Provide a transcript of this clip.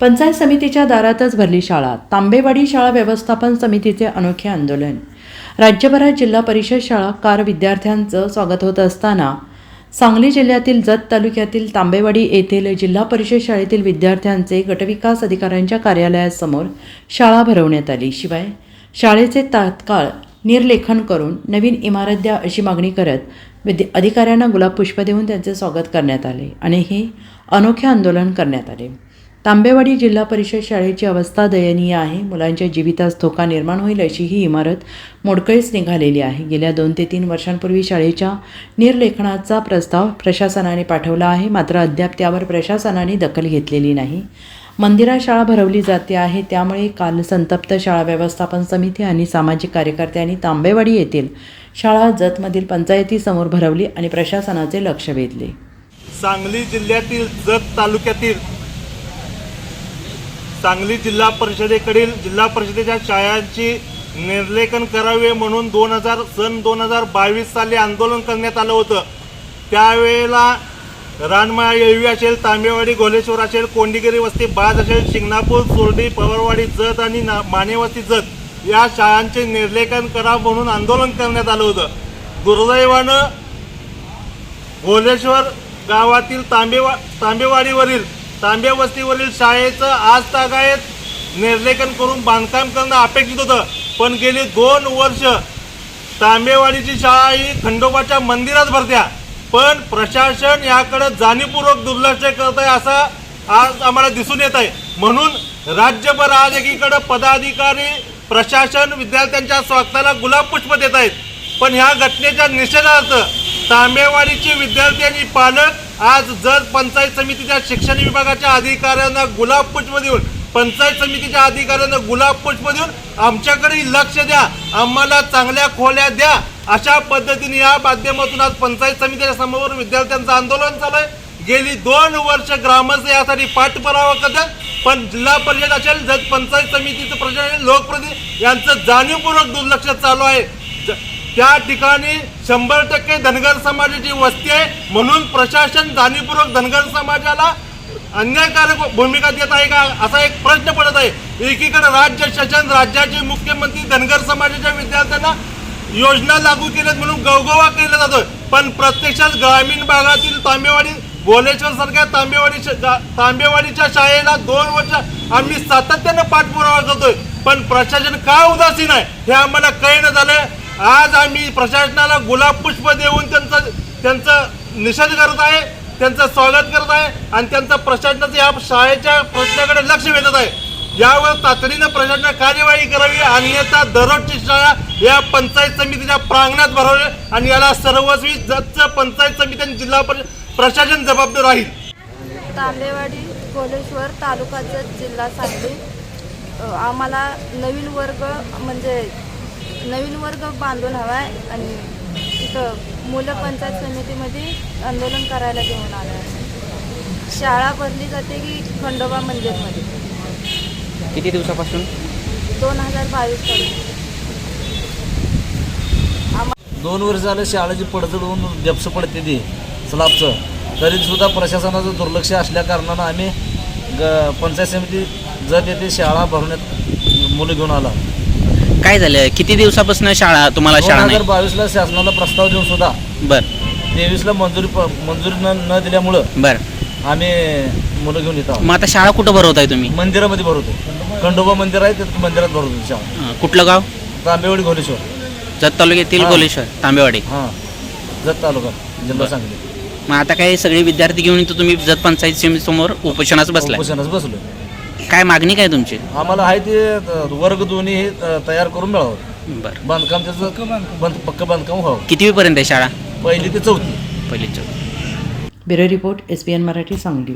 पंचायत समितीच्या दारातच भरली शाळा. तांबेवाडी शाळा व्यवस्थापन समितीचे अनोखे आंदोलन. राज्यभरात जिल्हा परिषद शाळा कार विद्यार्थ्यांचं स्वागत होत असताना सांगली जिल्ह्यातील जत तालुक्यातील तांबेवाडी येथील जिल्हा परिषद शाळेतील विद्यार्थ्यांचे गटविकास अधिकाऱ्यांच्या कार्यालयासमोर शाळा भरवण्यात आली. शिवाय शाळेचे तात्काळ निर्लेखन करून नवीन इमारत द्या अशी मागणी करत विद्या अधिकाऱ्यांना गुलाब पुष्प देऊन त्यांचे स्वागत करण्यात आले आणि हे अनोखे आंदोलन करण्यात आले. तांबेवाडी जिल्हा परिषद शाळेची अवस्था दयनीय आहे. मुलांच्या जीवितास धोका निर्माण होईल अशी ही इमारत मोडकळीस निघालेली आहे. गेल्या दोन ते तीन वर्षांपूर्वी शाळेच्या निर्लेखनाचा प्रस्ताव प्रशासनाने पाठवला आहे. मात्र अद्याप त्यावर प्रशासनाने दखल घेतलेली नाही. मंदिरात शाळा भरवली जाते आहे. त्यामुळे काल संतप्त शाळा व्यवस्थापन समिती आणि सामाजिक कार्यकर्त्यांनी तांबेवाडी येथील शाळा जतमधील पंचायतीसमोर भरवली आणि प्रशासनाचे लक्ष वेधले. सांगली जिल्ह्यातील जत तालुक्यातील सांगली जिल्हा परिषदेकडील जिल्हा परिषदेच्या शाळांची निर्लेखन करावे म्हणून दोन हजार सन दोन हजार बावीस साली आंदोलन करण्यात आलं होतं. त्यावेळेला रानमाळा येळवी असेल तांबेवाडी घोलेश्वर असेल कोंडीगिरी वस्ती बाज असेल शिंगणापूर सोरडी पवारवाडी जत आणि ना मानेवस्ती जत या शाळांचे निर्लेखन करा म्हणून आंदोलन करण्यात आलं होतं. दुर्दैवानं गोलेश्वर गावातील तांबेवा तांबेवाडीवरील तांबे वस्तीवरील शाळेचं आज तागायत निर्लेखन करून बांधकाम करणं अपेक्षित होतं. पण गेली दोन वर्ष तांबेवाडीची शाळा ही खंडोबाच्या मंदिरात भरत्या. पण प्रशासन याकडे जाणीवपूर्वक दुर्लक्ष करत आहे असं आज आम्हाला दिसून येत आहे. म्हणून राज्यभर आज एकीकडं पदाधिकारी प्रशासन विद्यार्थ्यांच्या स्वागताला गुलाब पुष्प देत आहेत. पण ह्या घटनेच्या निषेधार्थ तांबेवाडीचे विद्यार्थी आणि पालक आज जत पंचायत समितीच्या शिक्षण विभागाच्या अधिकाऱ्यांना गुलाब पुष्प देऊन पंचायत समितीच्या अधिकाऱ्यांना गुलाब पुष्प देऊन आमच्याकडे लक्ष द्या आम्हाला चांगल्या खोल्या द्या अशा पद्धतीने या माध्यमातून आज पंचायत समितीच्या समोर विद्यार्थ्यांचं आंदोलन चालू आहे. गेली दोन वर्ष ग्रामस्थ यासाठी पाठपुरावा करतात पण जिल्हा परिषद असेल जत पंचायत समितीचं प्रशासन लोकप्रतिनिधी यांचं जाणीवपूर्वक दुर्लक्ष चालू आहे. त्या ठिकाणी शंभर टक्के धनगर समाजाची वस्ती आहे. म्हणून प्रशासन जाणीवपूर्वक धनगर समाजाला अन्यायकारक भूमिका देत आहे का? असा एक प्रश्न पडत आहे. एकीकडे राज्य शासन राज्याचे मुख्यमंत्री धनगर समाजाच्या विद्यार्थ्यांना योजना लागू केल्यात म्हणून गवगवा केला जातोय. पण प्रत्यक्षात ग्रामीण भागातील तांबेवाडी भोलेश्वर सारख्या तांबेवाडी तांबेवाडीच्या शाळेला दोन वर्ष आम्ही सातत्यानं पाठपुरावा करतोय. पण प्रशासन का उदासीन आहे हे आम्हाला कळणं झालं आज आम्ही प्रशासनाला गुलाब पुष्प देऊन त्यांचं त्यांचं निषेध करत आहे त्यांचं स्वागत करत आहे आणि त्यांचं प्रशासनाचं या शाळेच्या प्रश्नाकडे लक्ष वेधत आहे. यावर तातडीनं प्रशासन कार्यवाही करावी अन्यथा दररोजची शाळा या पंचायत समितीच्या प्रांगणात भरवले आणि याला सर्वस्वी जतचं पंचायत समिती आणि जिल्हा प्रशासन जबाबदार राहील. तांबेवाडी कोलेश्वर तालुक्याचं जिल्हा सांगली. आम्हाला नवीन वर्ग म्हणजे नवीन वर्ग बांधून हवा आहे आणि इथं मुलं पंचायत समितीमध्ये आंदोलन करायला घेऊन आलं आहे शाळा भरली जाते की खंडोबा मंदिरमध्ये? किती दिवसापासून? दोन हजार बावीसपर्यंत दोन वर्ष झालं शाळेची पडझड होऊन जप्स पडते ती स्लाबचं. तरी सुद्धा प्रशासनाचं दुर्लक्ष असल्या कारणानं आम्ही ग पंचायत समिती जत येथे शाळा भरण्यात मुलं घेऊन आला. काय झालं? किती दिवसापासून शाळा तुम्हाला दोन शाळा हजार नाही बावीसला शासनाला प्रस्ताव देऊन सुद्धा बर. तेवीसला मंजुरी प- मंजुरी न न दिल्यामुळं बर. आम्ही मुलं घेऊन येत. आहोत मग आता शाळा कुठं भरवताय तुम्ही? मंदिरामध्ये भरवतो. खंडोबा मंदिर आहे त्या मंदिरात भरवतो शाळा. अं, कुठलं गाव? तांबेवाडी घोलेश्वर. जत तालुक्यातील हा. गोलेश्वर तांबेवाडी. हां. जत तालुका जिल्हा. सांगली. मग आता काय सगळे विद्यार्थी घेऊन इथं तुम्ही जत पंचायत समिती समोर उपोषणाच बसलाय? उपोषणास बसलो काय मागणी काय तुमची? आम्हाला आहे ते वर्ग दोन्ही हे तयार करून मिळावं. बर. बांधकाम त्याचं बंद पक्क बांधकाम व्हावं. कितवीपर्यंत आहे शाळा? पहिली ते चौथी. पहिलीच bureau report S P N Marathi Sangli.